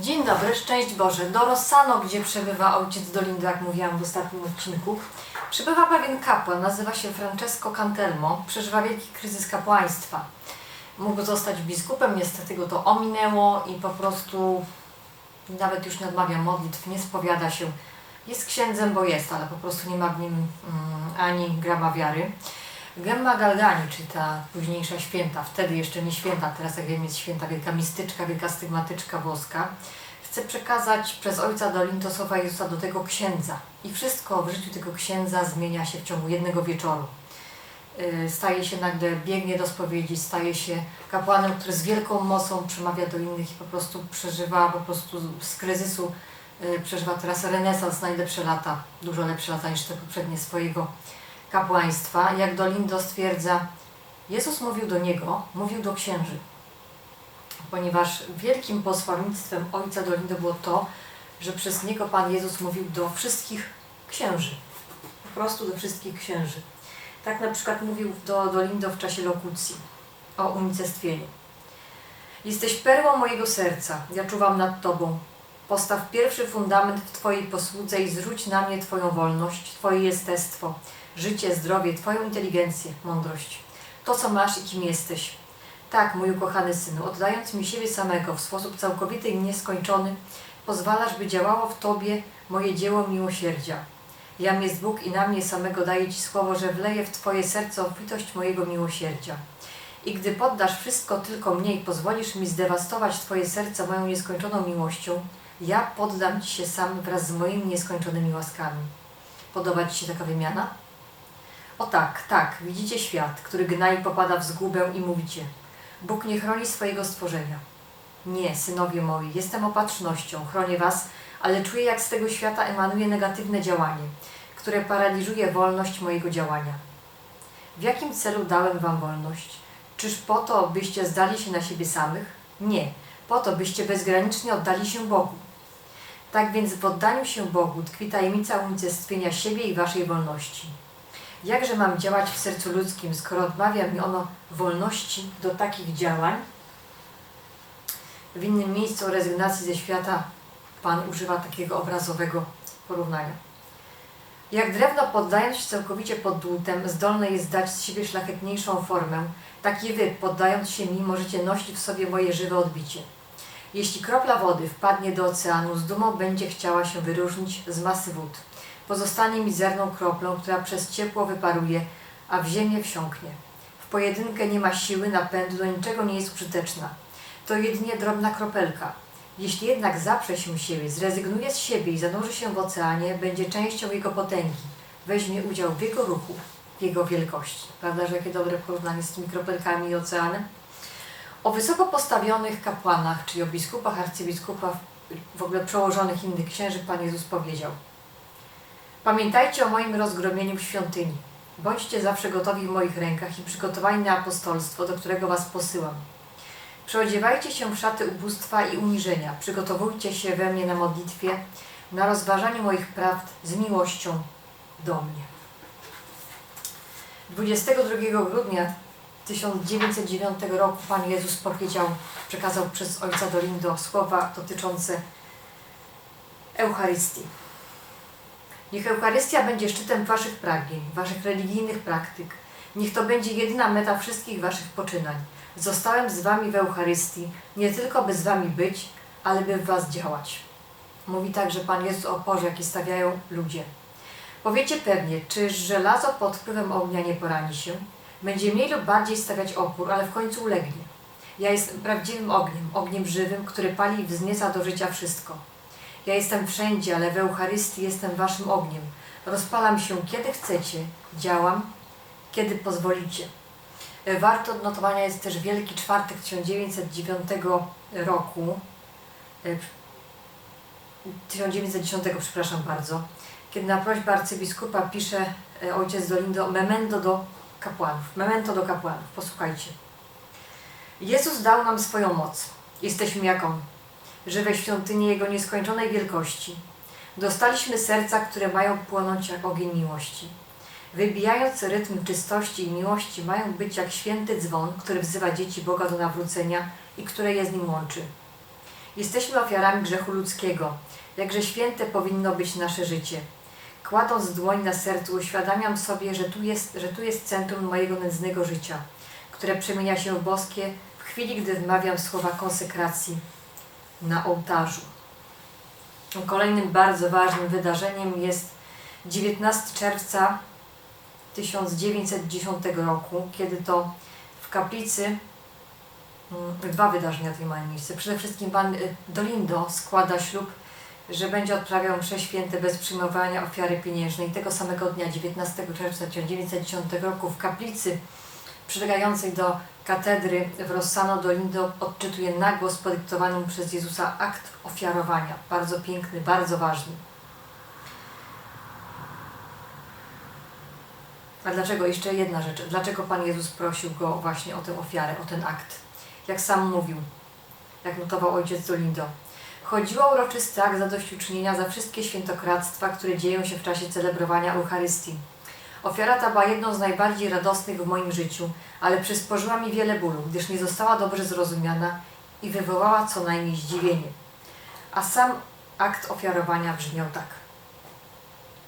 Dzień dobry, szczęść Boże. Do Rossano, gdzie przebywa ojciec Dolindo, jak mówiłam w ostatnim odcinku, przybywa pewien kapłan, nazywa się Francesco Cantelmo, przeżywa wielki kryzys kapłaństwa. Mógł zostać biskupem, niestety go to ominęło i po prostu nawet już nie odmawia modlitw, nie spowiada się. Jest księdzem, bo jest, ale po prostu nie ma w nim mm, ani grama wiary. Gemma Galgani, czyli ta późniejsza święta, wtedy jeszcze nie święta, teraz jak wiem jest święta wielka mistyczka, wielka stygmatyczka włoska, chce przekazać przez ojca Dolindo słowa Jezusa do tego księdza. I wszystko w życiu tego księdza zmienia się w ciągu jednego wieczoru. Yy, Staje się nagle, biegnie do spowiedzi, staje się kapłanem, który z wielką mocą przemawia do innych i po prostu przeżywa po prostu z kryzysu, yy, przeżywa teraz renesans, najlepsze lata, dużo lepsze lata niż te poprzednie swojego kapłaństwa. Jak Dolindo stwierdza, Jezus mówił do niego, mówił do księży. Ponieważ wielkim posłannictwem ojca Dolindo było to, że przez niego Pan Jezus mówił do wszystkich księży. Po prostu do wszystkich księży. Tak na przykład mówił do Dolindo w czasie lokucji o unicestwieniu. Jesteś perłą mojego serca, ja czuwam nad Tobą. Postaw pierwszy fundament w Twojej posłudze i zrzuć na mnie Twoją wolność, Twoje jestestwo, życie, zdrowie, Twoją inteligencję, mądrość. To, co masz i kim jesteś. Tak, mój ukochany synu, oddając mi siebie samego w sposób całkowity i nieskończony, pozwalasz, by działało w Tobie moje dzieło miłosierdzia. Jam jest Bóg i na mnie samego daje Ci słowo, że wleję w Twoje serce obfitość mojego miłosierdzia. I gdy poddasz wszystko tylko mnie i pozwolisz mi zdewastować Twoje serce moją nieskończoną miłością, ja poddam Ci się sam wraz z moimi nieskończonymi łaskami. Podoba Ci się taka wymiana? O tak, tak, widzicie świat, który gna i popada w zgubę i mówicie Bóg nie chroni swojego stworzenia. Nie, synowie moi, jestem opatrznością, chronię was, ale czuję jak z tego świata emanuje negatywne działanie, które paraliżuje wolność mojego działania. W jakim celu dałem wam wolność? Czyż po to, byście zdali się na siebie samych? Nie, po to, byście bezgranicznie oddali się Bogu. Tak więc w oddaniu się Bogu tkwi tajemnica unicestwienia siebie i waszej wolności. Jakże mam działać w sercu ludzkim, skoro odmawia mi ono wolności do takich działań? W innym miejscu o rezygnacji ze świata Pan używa takiego obrazowego porównania. Jak drewno poddając się całkowicie pod dłutem, zdolne jest dać z siebie szlachetniejszą formę, tak i wy, poddając się mi, możecie nosić w sobie moje żywe odbicie. Jeśli kropla wody wpadnie do oceanu, z dumą będzie chciała się wyróżnić z masy wód. Pozostanie mizerną kroplą, która przez ciepło wyparuje, a w ziemię wsiąknie. W pojedynkę nie ma siły, napędu, do niczego nie jest użyteczna. To jedynie drobna kropelka. Jeśli jednak zaprze się siebie, zrezygnuje z siebie i zanurzy się w oceanie, będzie częścią jego potęgi. Weźmie udział w jego ruchu, w jego wielkości. Prawda, że jakie dobre porównanie z tymi kropelkami i oceanem? O wysoko postawionych kapłanach, czyli o biskupach, arcybiskupach, w ogóle przełożonych innych księży, Pan Jezus powiedział Pamiętajcie o moim rozgromieniu w świątyni. Bądźcie zawsze gotowi w moich rękach i przygotowani na apostolstwo, do którego was posyłam. Przeodziewajcie się w szaty ubóstwa i uniżenia. Przygotowujcie się we mnie na modlitwie, na rozważanie moich prawd z miłością do mnie. 22 grudnia 1909 roku Pan Jezus powiedział, przekazał przez Ojca Dolindo słowa dotyczące Eucharystii. Niech Eucharystia będzie szczytem Waszych pragnień, Waszych religijnych praktyk. Niech to będzie jedyna meta wszystkich Waszych poczynań. Zostałem z Wami w Eucharystii, nie tylko by z Wami być, ale by w Was działać. Mówi także Pan Jezus o oporze, jaki stawiają ludzie. Powiecie pewnie, czy żelazo pod wpływem ognia nie porani się? Będzie mniej lub bardziej stawiać opór, ale w końcu ulegnie. Ja jestem prawdziwym ogniem, ogniem żywym, który pali i wznieca do życia wszystko. Ja jestem wszędzie, ale w Eucharystii jestem waszym ogniem. Rozpalam się kiedy chcecie, działam, kiedy pozwolicie. E, Warto odnotowania jest też Wielki Czwartek 1909 roku, e, 1910, przepraszam bardzo, kiedy na prośbę arcybiskupa pisze e, ojciec Dolindo memento do kapłanów. Memento do kapłanów. Posłuchajcie. Jezus dał nam swoją moc. Jesteśmy jak On. Żywe świątynie Jego nieskończonej wielkości. Dostaliśmy serca, które mają płonąć jak ogień miłości. Wybijając rytm czystości i miłości, mają być jak święty dzwon, który wzywa dzieci Boga do nawrócenia i które je z nim łączy. Jesteśmy ofiarami grzechu ludzkiego. Jakże święte powinno być nasze życie. Kładąc dłoń na sercu, uświadamiam sobie, że tu jest, że tu jest centrum mojego nędznego życia, które przemienia się w boskie w chwili, gdy wymawiam słowa konsekracji na ołtarzu. Kolejnym bardzo ważnym wydarzeniem jest 19 czerwca 1910 roku, kiedy to w kaplicy mm, dwa wydarzenia tutaj mają miejsce. Przede wszystkim pan y, Dolindo składa ślub, że będzie odprawiał msze święte bez przyjmowania ofiary pieniężnej. Tego samego dnia, 19 czerwca 1910 roku w kaplicy przylegającej do katedry w Rossano Dolindo odczytuje na głos podyktowany mu przez Jezusa akt ofiarowania. Bardzo piękny, bardzo ważny. A dlaczego? Jeszcze jedna rzecz. Dlaczego Pan Jezus prosił Go właśnie o tę ofiarę, o ten akt? Jak sam mówił, jak notował ojciec Dolindo. Chodziło o uroczysty akt zadośćuczynienia za wszystkie świętokradztwa, które dzieją się w czasie celebrowania Eucharystii. Ofiara ta była jedną z najbardziej radosnych w moim życiu, ale przysporzyła mi wiele bólu, gdyż nie została dobrze zrozumiana i wywołała co najmniej zdziwienie. A sam akt ofiarowania brzmiał tak.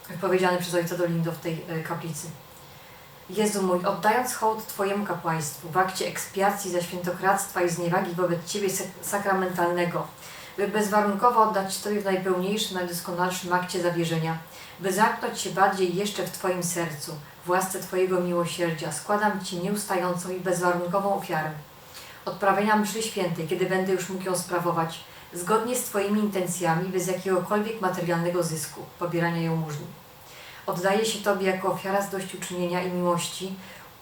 Wypowiedziany przez ojca Dolindo w tej e, kaplicy. Jezu mój, oddając hołd Twojemu kapłaństwu w akcie ekspiacji za świętokradztwa i zniewagi wobec Ciebie sak- sakramentalnego, by bezwarunkowo oddać Tobie w najpełniejszym, najdoskonalszym akcie zawierzenia, by zamknąć się bardziej jeszcze w Twoim sercu, w łasce Twojego miłosierdzia, składam Ci nieustającą i bezwarunkową ofiarę. Odprawienia mszy świętej, kiedy będę już mógł ją sprawować, zgodnie z Twoimi intencjami, bez jakiegokolwiek materialnego zysku, pobierania jałmużny. Oddaję się Tobie jako ofiara zadośćuczynienia i miłości.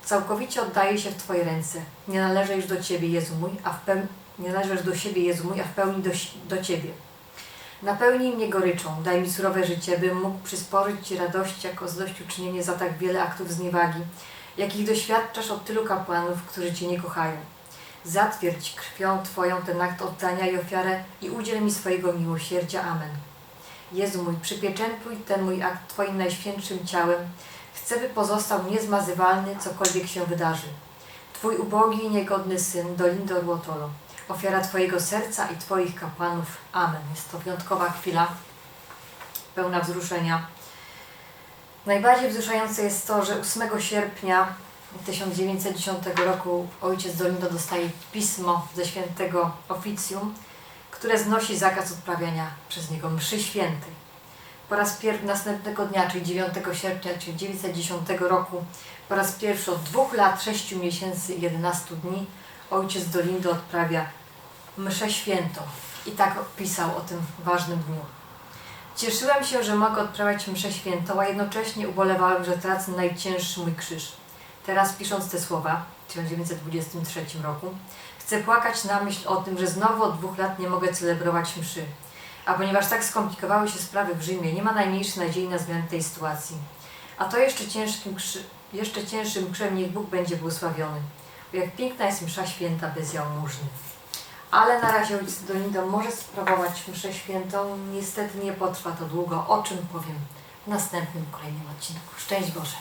Całkowicie oddaję się w Twoje ręce. Nie należę już do Ciebie, Jezu mój, a w pełni nie należysz do siebie, Jezu mój, a w pełni do, do Ciebie. Napełnij mnie goryczą, daj mi surowe życie, bym mógł przysporzyć Ci radość jako zadośćuczynienie za tak wiele aktów zniewagi, jakich doświadczasz od tylu kapłanów, którzy Cię nie kochają. Zatwierdź krwią Twoją ten akt oddania i ofiarę i udziel mi swojego miłosierdzia. Amen. Jezu mój, przypieczętuj ten mój akt Twoim najświętszym ciałem. Chcę, by pozostał niezmazywalny, cokolwiek się wydarzy. Twój ubogi i niegodny syn, Dolindo Ruotolo. Ofiara Twojego serca i Twoich kapłanów. Amen. Jest to wyjątkowa chwila, pełna wzruszenia. Najbardziej wzruszające jest to, że 8 sierpnia 1910 roku ojciec Dolindo dostaje pismo ze świętego oficjum, które znosi zakaz odprawiania przez niego mszy świętej. Po raz pierwszy następnego dnia, czyli 9 sierpnia 1910 roku, po raz pierwszy od dwóch lat, 6 miesięcy i 11 dni ojciec Dolindo odprawia mszę świętą. I tak pisał o tym ważnym dniu. Cieszyłem się, że mogę odprawiać mszę świętą, a jednocześnie ubolewałem, że tracę najcięższy mój krzyż. Teraz pisząc te słowa, w 1923 roku, chcę płakać na myśl o tym, że znowu od dwóch lat nie mogę celebrować mszy. A ponieważ tak skomplikowały się sprawy w Rzymie, nie ma najmniejszej nadziei na zmianę tej sytuacji. A to jeszcze ciężkim, krzy... jeszcze cięższym krzem niech Bóg będzie błogosławiony. Jak piękna jest msza święta bez jałmużny. Ale na razie ojciec Dolindo może sprawować mszę świętą. Niestety nie potrwa to długo, o czym powiem w następnym, kolejnym odcinku. Szczęść Boże!